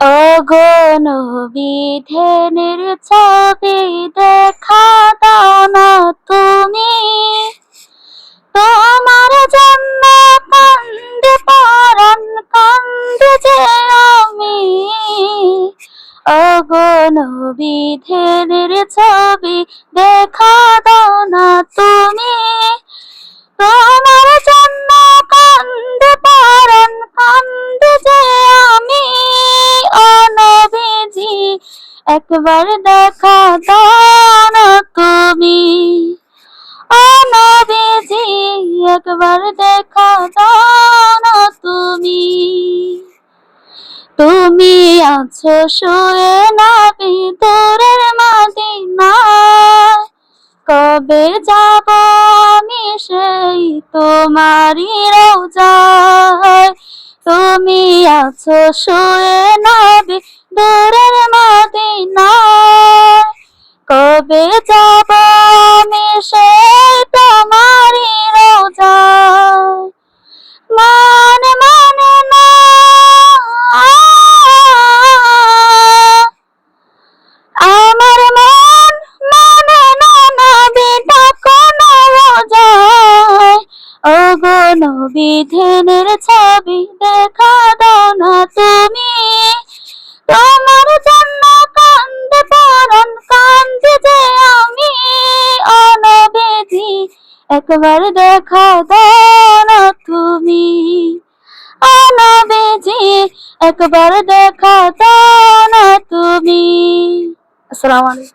অগণবিধেনের ছবি দেখা দাও না তুমি। তোমার জন্য কান্দে, পরাণ কান্দে যে আমি। অগণবিধেনের ছবি দেখা একবার দেখা দাও না তুমি অনবিজি একবার দেখা দাও না তুমি তুমি আছো শুয়ে না ভিতরের মাদিনায়। কবে যাব আমি সেই তোমারই রোজায়। তুমি আছো শুয়ে না দূরের কবে যাব আমি সেই তোমারই রোজায় মানে মানে না আমার মন মানে না নবীটা কোন রোজায়। ওগো নবীধেনের ছবি দেখা দাও না একবার দেখা না তুমি। অনবেজি একবার দেখা না তুমি। আসসালামু